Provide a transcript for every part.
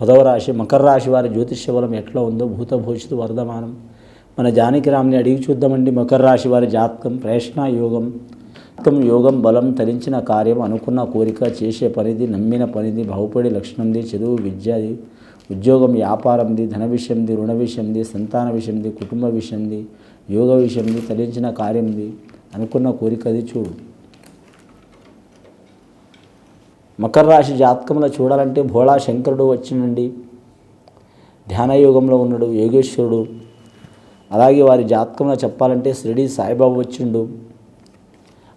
పదవ రాశి మకర రాశి వారి జ్యోతిష్య బలం ఎట్లా ఉందో భూతభూషిత వర్ధమానం. మన జానకిరామ్ని అడిగి చూద్దామండి మకర రాశి వారి జాతకం ప్రేషణ యోగం. జాతకం యోగం బలం తరించిన కార్యం అనుకున్న కోరిక చేసే పనిది నమ్మిన పనిది బాగుపడే లక్షణంది చదువు విద్యది ఉద్యోగం వ్యాపారంది ధన విషయంది రుణ విషయంది సంతాన విషయంది కుటుంబ విషయంది యోగ విషయంది తరించిన కార్యంది అనుకున్న కోరికది చూడు. మకర రాశి జాతకంలో చూడాలంటే భోళా శంకరుడు వచ్చినండి ధ్యానయోగంలో ఉన్నాడు యోగేశ్వరుడు. అలాగే వారి జాతకంలో చెప్పాలంటే షిరిడి సాయిబాబు వచ్చిండు.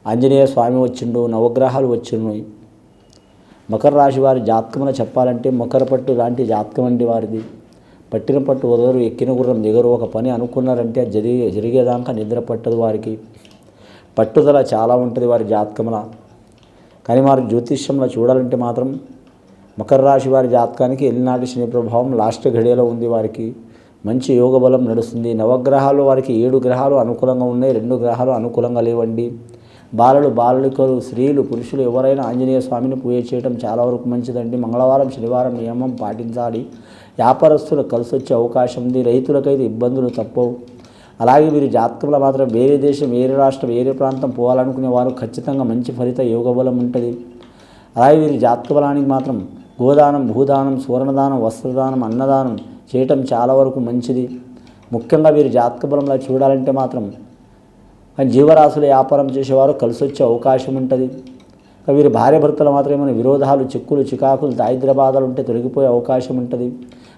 ఆంజనేయ స్వామి వచ్చిండు నవగ్రహాలు వచ్చినాయి. మకర రాశి వారి జాతకంలో చెప్పాలంటే మకర పట్టు లాంటి జాతకం అండి వారిది. పట్టిన పట్టు వదలరు ఎక్కిన గుర్రం దిగరు. ఒక పని అనుకున్నారంటే అది జరిగే జరిగేదాకా నిద్ర పట్టదు వారికి. పట్టుదల చాలా ఉంటుంది వారి జాతకంలో కానీ వారు జ్యోతిష్యంలో చూడాలంటే మాత్రం మకర రాశి వారి జాతకానికి ఎల్లినాటి శని ప్రభావం లాస్ట్ ఘడియలో ఉంది వారికి. మంచి యోగ బలం నడుస్తుంది. నవగ్రహాలు వారికి ఏడు గ్రహాలు అనుకూలంగా ఉన్నాయి. రెండు గ్రహాలు అనుకూలంగా లేవండి. బాలలు బాలికలు స్త్రీలు పురుషులు ఎవరైనా ఆంజనేయ స్వామిని పూజ చేయడం చాలా వరకు మంచిదండి. మంగళవారం శనివారం నియమం పాటించాలి. వ్యాపారస్తులు కలిసి వచ్చే అవకాశం ఉంది. రైతులకైతే ఇబ్బందులు తప్పవు. అలాగే మీరు జాతకంలో మాత్రం వేరే దేశం వేరే రాష్ట్రం వేరే ప్రాంతం పోవాలనుకునే వారు ఖచ్చితంగా మంచి ఫలిత యోగ బలం ఉంటుంది. అలాగే వీరి జాతక బలానికి మాత్రం గోదానం భూదానం సువర్ణదానం వస్త్రదానం అన్నదానం చేయటం చాలా వరకు మంచిది. ముఖ్యంగా వీరి జాతక బలంలో చూడాలంటే మాత్రం జీవరాశుల వ్యాపారం చేసేవారు కలిసి వచ్చే అవకాశం ఉంటుంది. వీరి భార్య భర్తలు మాత్రం ఏమైనా విరోధాలు చిక్కులు చికాకులు దారిద్ర బాధలు ఉంటే తొలగిపోయే అవకాశం ఉంటుంది.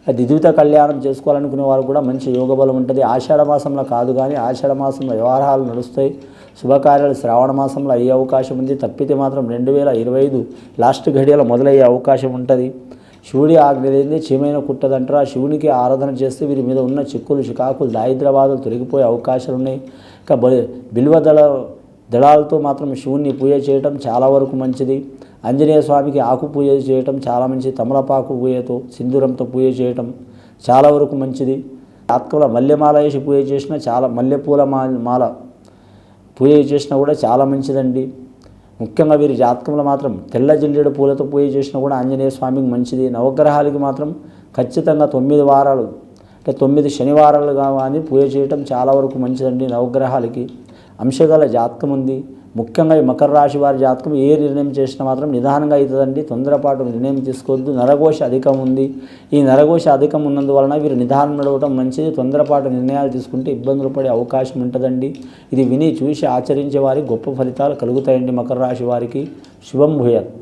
అది కళ్యాణం చేసుకోవాలనుకునే వారు కూడా మంచి యోగ బలం ఉంటుంది. ఆషాఢ మాసంలో కాదు కానీ ఆషాఢ మాసంలో వ్యవహారాలు నడుస్తాయి. శుభకార్యాలు శ్రావణ మాసంలో అయ్యే అవకాశం ఉంది. తప్పితే మాత్రం రెండు వేల ఇరవై ఐదు లాస్ట్ ఘడియలో మొదలయ్యే అవకాశం ఉంటుంది. శివుడి ఆజ్ఞ చీమైన కుట్టదంటారు. ఆ శివునికి ఆరాధన చేస్తే వీరి మీద ఉన్న చిక్కులు చికాకులు దారిద్రవాదులు తొలగిపోయే అవకాశాలు ఉన్నాయి ఇంకా బ- బిల్వ దళ దళాలతో మాత్రం శివుణ్ణి పూజ చేయటం చాలా వరకు మంచిది. ఆంజనేయ స్వామికి ఆకు పూజ చేయటం చాలా మంచిది. తమలపాకు పూజతో సింధూరంతో పూజ చేయటం చాలా వరకు మంచిది. జాతకంలో మల్లెమాల వేసి పూజ చేసినా చాలా మల్లెపూల మా మాల పూజ చేసినా కూడా చాలా మంచిదండి. ముఖ్యంగా వీరి జాతకంలో మాత్రం తెల్ల జిల్లేడు పూలతో పూజ చేసినా కూడా ఆంజనేయ స్వామికి మంచిది. నవగ్రహాలకి మాత్రం ఖచ్చితంగా తొమ్మిది వారాలు అంటే తొమ్మిది శనివారాలు కానీ పూజ చేయటం చాలా వరకు మంచిదండి నవగ్రహాలకి. అంశగల జాతకం ఉంది ముఖ్యంగా ఈ మకర రాశి వారి జాతకం ఏ నిర్ణయం చేసినా మాత్రం నిదానంగా అవుతుందండి. తొందరపాటు నిర్ణయం తీసుకోవద్దు. నరఘోష అధికం ఉంది ఈ నరఘోష అధికం ఉన్నందువలన వీరు నిదానం నడవడం మంచిది. తొందరపాటు నిర్ణయాలు తీసుకుంటే ఇబ్బందులు పడే అవకాశం ఉంటుందండి. ఇది విని చూసి ఆచరించే వారికి గొప్ప ఫలితాలు కలుగుతాయండి మకర రాశి వారికి. శుభం భూయత్.